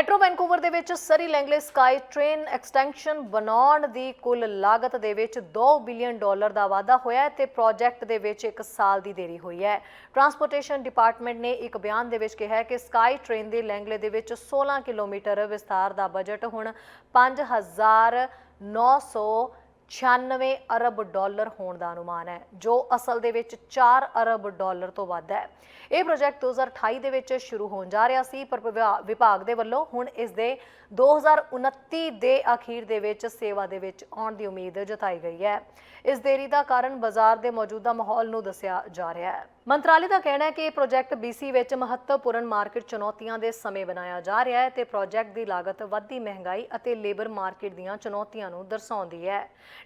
Metro Vancouver ਦੇ ਵਿੱਚ Surrey Langley SkyTrain extension ਬਣਾਉਣ ਦੀ ਕੁੱਲ ਲਾਗਤ ਦੇ ਵਿੱਚ 2 ਬਿਲੀਅਨ ਡਾਲਰ ਦਾ ਵਾਧਾ ਹੋਇਆ ਹੈ ਤੇ ਪ੍ਰੋਜੈਕਟ ਦੇ ਵਿੱਚ 1 ਸਾਲ ਦੀ ਦੇਰੀ ਹੋਈ ਹੈ। ਟਰਾਂਸਪੋਰਟੇਸ਼ਨ ਡਿਪਾਰਟਮੈਂਟ ਨੇ ਇੱਕ ਬਿਆਨ ਦੇ ਵਿੱਚ ਕਿਹਾ ਹੈ ਕਿ ਸਕਾਈ ਟ੍ਰੇਨ ਦੇ ਲੈਂਗਲੇ ਦੇ ਵਿੱਚ 16 ਕਿਲੋਮੀਟਰ ਵਿਸਤਾਰ ਦਾ ਬਜਟ ਹੁਣ 5900 96 ਅਰਬ ਡਾਲਰ ਹੋਣ ਦਾ ਅਨੁਮਾਨ ਹੈ, ਜੋ ਅਸਲ ਦੇ ਵਿੱਚ 4 ਅਰਬ ਡਾਲਰ ਤੋਂ ਵੱਧ ਹੈ। ਇਹ ਪ੍ਰੋਜੈਕਟ 2028 ਦੇ ਵਿੱਚ ਸ਼ੁਰੂ ਹੋਣ ਜਾ ਰਿਹਾ ਸੀ, ਪਰ ਵਿਭਾ- ਵਿਭਾਗ ਦੇ ਵੱਲੋਂ ਹੁਣ ਇਸ ਦੇ 2029 ਦੇ ਅਖੀਰ ਦੇ ਵਿੱਚ ਸੇਵਾ ਦੇ ਵਿੱਚ ਆਉਣ ਦੀ ਉਮੀਦ ਜਤਾਈ ਗਈ ਹੈ। ਇਸ ਦੇਰੀ ਦਾ ਕਾਰਨ ਬਾਜ਼ਾਰ ਦੇ ਮੌਜੂਦਾ ਮਾਹੌਲ ਨੂੰ ਦੱਸਿਆ ਜਾ ਰਿਹਾ ਹੈ। ਮੰਤਰਾਲੇ ਦਾ ਕਹਿਣਾ ਹੈ ਕਿ ਇਹ ਪ੍ਰੋਜੈਕਟ BC ਵਿੱਚ ਮਹੱਤਵਪੂਰਨ ਮਾਰਕੀਟ ਚੁਣੌਤੀਆਂ ਦੇ ਸਮੇਂ ਬਣਾਇਆ ਜਾ ਰਿਹਾ ਹੈ ਤੇ ਪ੍ਰੋਜੈਕਟ ਦੀ ਲਾਗਤ ਵੱਧਦੀ ਮਹਿੰਗਾਈ ਅਤੇ ਲੇਬਰ ਮਾਰਕੀਟ ਦੀਆਂ ਚੁਣੌਤੀਆਂ ਨੂੰ ਦਰਸਾਉਂਦੀ ਹੈ।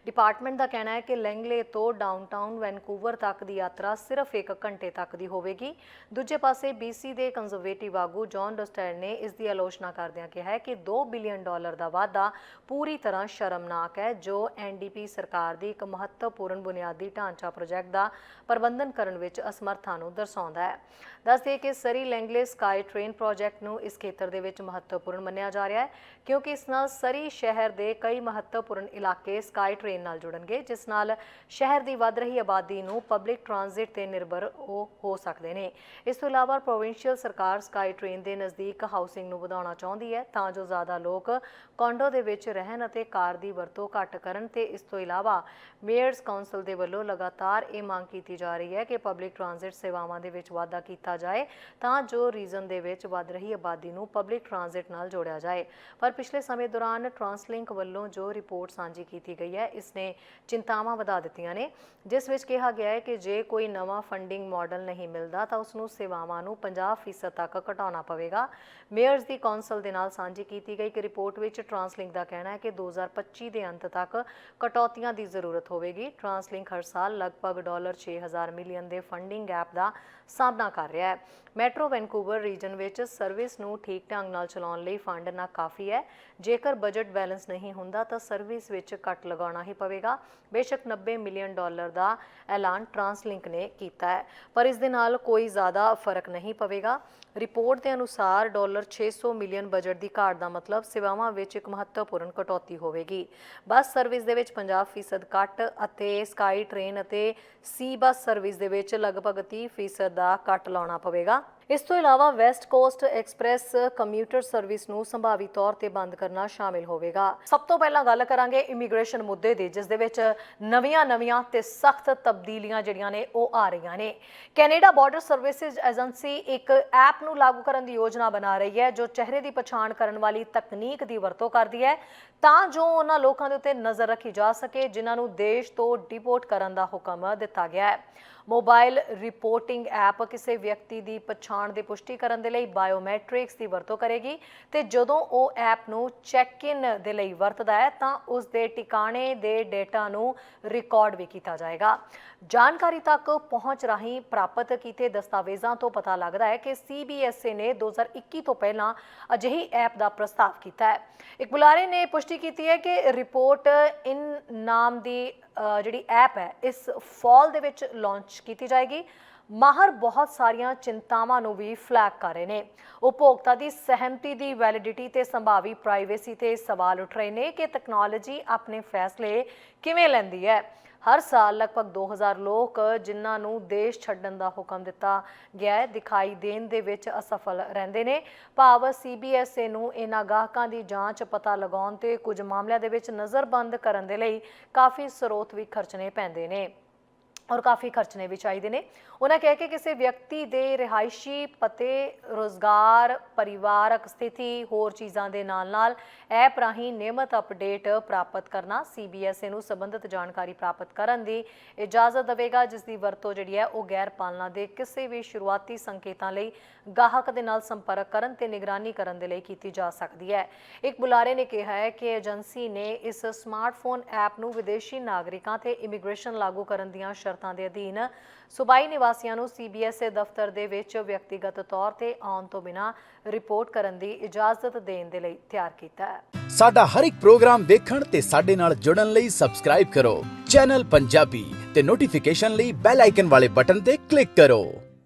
ਡਿਪਾਰਟਮੈਂਟ ਦਾ ਕਹਿਣਾ ਹੈ ਕਿ ਲੈਂਗਲੇ ਤੋਂ ਡਾਊਨਟਾਊਨ ਵੈਨਕੂਵਰ ਤੱਕ ਦੀ ਯਾਤਰਾ ਸਿਰਫ 1 ਘੰਟੇ ਤੱਕ ਦੀ ਹੋਵੇਗੀ। ਦੂਜੇ ਪਾਸੇ BC ਦੇ ਕੰਜ਼ਰਵੇਟਿਵ ਆਗੂ ਜੌਨ ਡਸਟੈਲ ਨੇ ਇਸ ਦੀ ਆਲੋਚਨਾ ਕਰਦਿਆਂ ਕਿਹਾ ਹੈ ਕਿ 2 ਬਿਲੀਅਨ ਡਾਲਰ ਦਾ ਵਾਧਾ ਪੂਰੀ ਤਰ੍ਹਾਂ ਸ਼ਰਮਨਾਕ ਹੈ, ਜੋ NDP ਸਰਕਾਰ ਦੀ ਇੱਕ ਮਹੱਤਵਪੂਰਨ ਬੁਨਿਆਦੀ ਢਾਂਚਾ ਪ੍ਰੋਜੈਕਟ ਦਾ ਪ੍ਰਬੰਧਨ ਕਰਨ ਵਿੱਚ ਅਸਮਰਥਾ ਨੂੰ ਦਰਸਾਉਂਦਾ ਹੈ। ਦੱਸਦੇ ਕਿ Surrey Langley SkyTrain project ਨੂੰ ਇਸ ਖੇਤਰ ਦੇ ਵਿੱਚ ਮਹੱਤਵਪੂਰਨ ਮੰਨਿਆ ਜਾ ਰਿਹਾ ਹੈ, ਕਿਉਂਕਿ ਇਸ ਨਾਲ ਸਰੀ ਸ਼ਹਿਰ ਦੇ ਕਈ ਮਹੱਤਵਪੂਰਨ ਇਲਾਕੇ ਸਕਾਈ ਟ੍ਰੇਨ ਨਾਲ ਜੁੜਨਗੇ, ਜਿਸ ਨਾਲ ਸ਼ਹਿਰ ਦੀ ਵੱਧ ਰਹੀ ਆਬਾਦੀ ਨੂੰ ਪਬਲਿਕ ਟ੍ਰਾਂਜਿਟ ਤੇ ਨਿਰਭਰ ਉਹ ਹੋ ਸਕਦੇ ਨੇ। ਇਸ ਤੋਂ ਇਲਾਵਾ ਪ੍ਰੋਵਿੰਸ਼ੀਅਲ ਸਰਕਾਰ ਸਕਾਈ ਟ੍ਰੇਨ ਦੇ ਨਜ਼ਦੀਕ ਹਾਊਸਿੰਗ ਨੂੰ ਵਧਾਉਣਾ ਚਾਹੁੰਦੀ ਹੈ, ਤਾਂ ਜੋ ਜ਼ਿਆਦਾ ਲੋਕ ਕੌਂਡੋ ਦੇ ਵਿੱਚ ਰਹਿਣ ਅਤੇ ਕਾਰ ਦੀ ਵਰਤੋਂ ਘੱਟ ਕਰਨ ਤੇ ਇਸ ਤੋਂ ਇਲਾਵਾ ਮੇਅਰਸ ਕਾਉਂਸਲ ਦੇ ਵੱਲੋਂ ਲਗਾਤਾਰ ਇਹ ਮੰਗ ਕੀਤੀ ਜਾ ਰਹੀ ਹੈ ਕਿ ਪਬਲਿਕ ਟਰਾਂਜ਼ਿਟ ਸੇਵਾਵਾਂ ਦੇ ਵਿੱਚ ਵਾਧਾ ਕੀਤਾ ਜਾਏ, ਤਾਂ ਜੋ ਰੀਜਨ ਦੇ ਵਿੱਚ ਵੱਧ ਰਹੀ ਆਬਾਦੀ ਨੂੰ ਪਬਲਿਕ ਟਰਾਂਜ਼ਿਟ ਨਾਲ ਜੋੜਿਆ ਜਾਏ। ਪਰ ਪਿਛਲੇ ਸਮੇਂ ਦੌਰਾਨ ਟਰਾਂਸਲਿੰਕ ਵੱਲੋਂ ਜੋ ਰਿਪੋਰਟ ਸਾਂਝੀ ਕੀਤੀ ਗਈ ਹੈ, ਇਸ ਨੇ ਚਿੰਤਾਵਾਂ ਵਧਾ ਦਿੱਤੀਆਂ ਨੇ, ਜਿਸ ਵਿੱਚ ਕਿਹਾ ਗਿਆ ਹੈ ਕਿ ਜੇ ਕੋਈ ਨਵਾਂ ਫੰਡਿੰਗ ਮਾਡਲ ਨਹੀਂ ਮਿਲਦਾ, ਤਾਂ ਉਸ ਨੂੰ ਸੇਵਾਵਾਂ ਨੂੰ 50% ਤੱਕ ਘਟਾਉਣਾ ਪਵੇਗਾ। ਮੇਅਰਸ ਦੀ ਕੌਂਸਲ ਦੇ ਨਾਲ ਸਾਂਝੀ ਕੀਤੀ ਗਈ ਇੱਕ ਰਿਪੋਰਟ ਵਿੱਚ ਟਰਾਂਸਲਿੰਕ ਦਾ ਕਹਿਣਾ ਹੈ ਕਿ 2025 ਦੇ ਅੰਤ ਤੱਕ ਕਟੌਤੀਆਂ ਦੀ ਜ਼ਰੂਰਤ ਹੋਵੇਗੀ। ਟਰਾਂਸਲਿੰਕ ਹਰ ਸਾਲ ਲਗਭਗ ਡਾਲਰ 6000 ਮਿਲੀਅਨ ਦੇ ਫੰਡਿੰਗ ਗੈਪ ਦਾ ਸਾਹਮਣਾ ਕਰ ਰਿਹਾ ਹੈ। ਮੈਟਰੋ ਵੈਨਕੂਵਰ ਰੀਜਨ ਵਿੱਚ ਸਰਵਿਸ ਨੂੰ ਠੀਕ ਢੰਗ ਨਾਲ ਚਲਾਉਣ ਲਈ ਫੰਡ ਨਾ ਕਾਫੀ ਹੈ। ਜੇਕਰ ਬਜਟ ਬੈਲੈਂਸ ਨਹੀਂ ਹੁੰਦਾ ਤਾਂ ਸਰਵਿਸ ਵਿੱਚ ਕੱਟ ਲਗਾਉਣਾ ਹੀ ਪਵੇਗਾ। ਬੇਸ਼ੱਕ 90 ਮਿਲੀਅਨ ਡਾਲਰ ਦਾ ਐਲਾਨ ਟਰਾਂਸਲਿੰਕ ਨੇ ਕੀਤਾ ਹੈ। ਪਰ ਇਸ ਦੇ ਨਾਲ ਕੋਈ ਜ਼ਿਆਦਾ ਫ਼ਰਕ ਨਹੀਂ ਪਵੇਗਾ। ਰਿਪੋਰਟ ਦੇ ਅਨੁਸਾਰ ਡਾਲਰ 600 ਮਿਲੀਅਨ ਬਜਟ ਦੀ ਘਾਟ ਦਾ ਮਤਲਬ ਸੇਵਾਵਾਂ ਵਿੱਚ ਇੱਕ ਮਹੱਤਵਪੂਰਨ ਕਟੌਤੀ ਹੋਵੇਗੀ। ਬੱਸ ਸਰਵਿਸ ਦੇ ਵਿੱਚ 50% ਕੱਟ ਅਤੇ ਸਕਾਈ ਟ੍ਰੇਨ ਅਤੇ ਸੀ ਬੱਸ ਸਰਵਿਸ ਦੇ ਵਿੱਚ ਲਗਭਗ 30% ਦਾ ਕੱਟ ਲਾਉਣਾ ਪਵੇਗਾ। ਇਸ ਤੋਂ ਇਲਾਵਾ West Coast Express commuter service ਨੂੰ ਸੰਭਾਵੀ ਤੌਰ ਤੇ ਬੰਦ ਕਰਨਾ ਸ਼ਾਮਿਲ ਹੋਵੇਗਾ। ਸਭ ਤੋਂ ਪਹਿਲਾਂ ਗੱਲ ਕਰਾਂਗੇ ਇਮੀਗ੍ਰੇਸ਼ਨ ਮੁੱਦੇ ਦੀ, ਜਿਸ ਦੇ ਵਿੱਚ ਨਵੀਆਂ-ਨਵੀਆਂ ਤੇ ਸਖਤ ਤਬਦੀਲੀਆਂ ਜਿਹੜੀਆਂ ਨੇ ਉਹ ਆ ਰਹੀਆਂ ਨੇ। ਕੈਨੇਡਾ ਬਾਰਡਰ ਸਰਵਿਸਿਜ਼ ਏਜੰਸੀ ਇੱਕ ਐਪ ਨੂੰ ਲਾਗੂ ਕਰਨ ਦੀ ਯੋਜਨਾ ਬਣਾ ਰਹੀ ਹੈ, ਜੋ ਚਿਹਰੇ ਦੀ ਪਛਾਣ ਕਰਨ ਵਾਲੀ ਤਕਨੀਕ ਦੀ ਵਰਤੋਂ ਕਰਦੀ ਹੈ, ਤਾਂ ਜੋ ਉਹਨਾਂ ਲੋਕਾਂ ਦੇ ਉੱਤੇ ਨਜ਼ਰ ਰੱਖੀ ਜਾ ਸਕੇ, ਜਿਨ੍ਹਾਂ ਨੂੰ ਦੇਸ਼ ਤੋਂ ਡਿਪੋਰਟ ਕਰਨ ਦਾ ਹੁਕਮ ਦਿੱਤਾ ਗਿਆ ਹੈ। ਮੋਬਾਈਲ ਰਿਪੋਰਟਿੰਗ ਐਪ ਕਿਸੇ ਵਿਅਕਤੀ ਦੀ ਪਛਾਣ ਦੀ ਪੁਸ਼ਟੀ ਕਰਨ ਦੇ ਲਈ ਬਾਇਓਮੈਟ੍ਰਿਕਸ ਦੀ ਵਰਤੋਂ ਕਰੇਗੀ ਤੇ ਜਦੋਂ ਉਹ ਐਪ ਨੂੰ ਚੈੱਕ ਇਨ ਦੇ ਲਈ ਵਰਤਦਾ ਹੈ, ਤਾਂ ਉਸ ਦੇ ਟਿਕਾਣੇ ਦੇ ਡੇਟਾ ਨੂੰ ਰਿਕਾਰਡ ਵੀ ਕੀਤਾ ਜਾਏਗਾ। ਜਾਣਕਾਰੀ ਤੱਕ ਪਹੁੰਚ ਰਾਹੀਂ ਪ੍ਰਾਪਤ ਕੀਤੇ ਦਸਤਾਵੇਜ਼ਾਂ ਤੋਂ ਪਤਾ ਲੱਗਦਾ ਹੈ ਕਿ ਸੀਬੀਐਸਏ ਨੇ 2021 ਤੋਂ ਪਹਿਲਾਂ ਅਜਿਹੀ ਐਪ ਦਾ ਪ੍ਰਸਤਾਵ ਕੀਤਾ ਹੈ। ਇੱਕ ਬੁਲਾਰੇ ਨੇ ਪੁਸ਼ਟੀ ਕੀਤੀ ਹੈ ਕਿ ਰਿਪੋਰਟ ਇਨ ਨਾਮ ਦੀ ਜਿਹੜੀ ਐਪ ਹੈ, ਇਸ ਫਾਲ ਦੇ ਵਿੱਚ ਲਾਂਚ ਕੀਤੀ ਜਾਏਗੀ। ਮਾਹਰ ਬਹੁਤ ਸਾਰੀਆਂ ਚਿੰਤਾਵਾਂ ਨੂੰ ਵੀ ਫਲੈਗ ਕਰ ਰਹੇ ਨੇ। ਉਪਭੋਗਤਾ ਦੀ ਸਹਿਮਤੀ ਦੀ ਵੈਲਿਡਿਟੀ ਤੇ ਸੰਭਾਵੀ ਪ੍ਰਾਈਵੇਸੀ ਤੇ ਸਵਾਲ ਉੱਠ ਰਹੇ ਨੇ ਕਿ ਟੈਕਨੋਲੋਜੀ ਆਪਣੇ ਫੈਸਲੇ ਕਿਵੇਂ ਲੈਂਦੀ ਹੈ। ਹਰ ਸਾਲ ਲਗਭਗ 2000 ਲੋਕ ਜਿਨ੍ਹਾਂ ਨੂੰ ਦੇਸ਼ ਛੱਡਣ ਦਾ ਹੁਕਮ ਦਿੱਤਾ ਗਿਆ ਹੈ, ਦਿਖਾਈ ਦੇਣ ਦੇ ਵਿੱਚ ਅਸਫਲ ਰਹਿੰਦੇ ਨੇ। ਭਾਵ ਸੀਬੀਐਸਏ ਨੂੰ ਇਹਨਾਂ ਗਾਹਕਾਂ ਦੀ ਜਾਂਚ ਪਤਾ ਲਗਾਉਣ ਤੇ ਕੁਝ ਮਾਮਲਿਆਂ ਦੇ ਵਿੱਚ ਨਜ਼ਰਬੰਦ ਕਰਨ ਦੇ ਲਈ ਕਾਫੀ ਸਰੋਤ ਵੀ ਖਰਚਣੇ ਪੈਂਦੇ ਨੇ। ਔਰ ਕਾਫੀ ਖਰਚਣੇ ਵੀ ਚਾਹੀਦੇ ਨੇ। ਉਹਨਾਂ ਕਹਿ ਕੇ ਕਿਸੇ ਵਿਅਕਤੀ ਦੇ ਰਿਹਾਇਸ਼ੀ ਪਤੇ, ਰੋਜ਼ਗਾਰ, ਪਰਿਵਾਰਕ ਸਥਿਤੀ ਹੋਰ ਚੀਜ਼ਾਂ ਦੇ ਨਾਲ-ਨਾਲ ਐਪ ਰਾਹੀਂ ਨਿਯਮਤ ਅਪਡੇਟ ਪ੍ਰਾਪਤ ਕਰਨਾ ਸੀਬੀਐਸਏ ਨੂੰ ਸੰਬੰਧਿਤ ਜਾਣਕਾਰੀ ਪ੍ਰਾਪਤ ਕਰਨ ਦੀ ਇਜਾਜ਼ਤ ਦੇਵੇਗਾ ਜਿਸ ਦੀ ਵਰਤੋਂ ਜਿਹੜੀ ਹੈ ਉਹ ਗੈਰ ਪਾਲਣਾ ਦੇ ਕਿਸੇ ਵੀ ਸ਼ੁਰੂਆਤੀ ਸੰਕੇਤਾਂ ਲਈ ਗਾਹਕ ਦੇ ਨਾਲ ਸੰਪਰਕ ਕਰਨ ਤੇ ਨਿਗਰਾਨੀ ਕਰਨ ਦੇ ਲਈ ਕੀਤੀ ਜਾ ਸਕਦੀ ਹੈ। ਇੱਕ ਬੁਲਾਰੇ ਨੇ ਕਿਹਾ ਹੈ ਕਿ ਏਜੰਸੀ ਨੇ ਇਸ ਸਮਾਰਟਫੋਨ ਐਪ ਨੂੰ ਵਿਦੇਸ਼ੀ ਨਾਗਰਿਕਾਂ ਤੇ ਇਮੀਗ੍ਰੇਸ਼ਨ ਲਾਗੂ ਕਰਨ ਦੀਆਂ ਸ਼ਰਤਾਂ ਦੇ ਅਧੀਨ ਸੂਬਾਈ ਨਿਵਾਸੀਆਂ ਨੂੰ ਸੀਬੀਐਸਏ ਦਫ਼ਤਰ ਦੇ ਵਿੱਚ ਵਿਅਕਤੀਗਤ ਤੌਰ ਤੇ ਆਉਣ ਤੋਂ ਬਿਨਾਂ ਰਿਪੋਰਟ ਕਰਨ ਦੀ ਇਜਾਜ਼ਤ ਦੇਣ ਦੇ ਲਈ ਤਿਆਰ ਕੀਤਾ ਹੈ। ਸਾਡਾ ਹਰ ਇੱਕ ਪ੍ਰੋਗਰਾਮ ਦੇਖਣ ਤੇ ਸਾਡੇ ਨਾਲ ਜੁੜਨ ਲਈ ਸਬਸਕ੍ਰਾਈਬ ਕਰੋ। ਚੈਨਲ ਪੰਜਾਬੀ ਤੇ ਨੋਟੀਫਿਕੇਸ਼ਨ ਲਈ ਬੈਲ ਆਈਕਨ ਵਾਲੇ ਬਟਨ ਤੇ ਕਲਿੱਕ ਕਰੋ।